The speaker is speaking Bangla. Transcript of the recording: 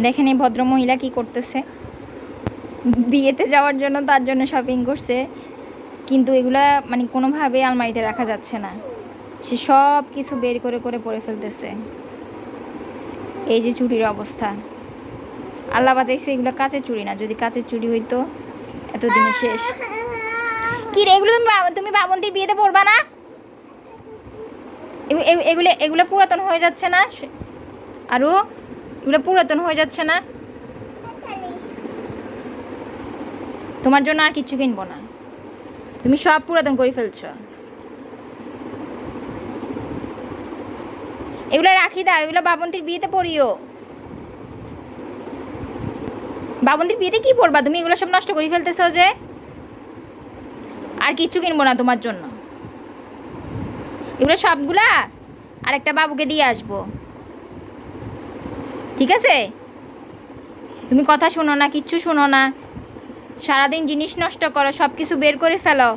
দেখেন এই ভদ্র মহিলা কি করতেছে। বিয়েতে যাওয়ার জন্য তার জন্য শপিং করছে, কিন্তু এগুলা মানে কোনোভাবে আলমারিতে রাখা যাচ্ছে না। সে সব কিছু বের করে করে পরে ফেলতেছে। এই যে চুরির অবস্থা। আল্লাহ বাজাইছে এগুলো কাঁচের চুরি না, যদি কাঁচের চুরি হইতো, এতদিনে শেষ। কি রে, এগুলো তুমি বাবন্তির বিয়েতে পড়বা না? এগু- এগু- এগুলো এগুলো পুরাতন হয়ে যাচ্ছে না? আরও এগুলো পুরাতন হয়ে যাচ্ছে না? তোমার জন্য আর কিছু কিনবো না। তুমি সব পুরাতন করে ফেলছো। এগুলো রাখি দাও, এগুলো বাবন্তির বিয়েতে পড়িও বাবন্তির বিয়েতে কি পড়বা তুমি এগুলো সব নষ্ট করে ফেলতেছো যে। আর কিচ্ছু কিনবো না তোমার জন্য। এগুলো সবগুলা আর একটা বাবুকে দিয়ে আসব। ঠিক আছে? তুমি কথা শোনো না, কিচ্ছু শোনো না। সারাদিন জিনিস নষ্ট করো সব কিছু বের করে ফেলো।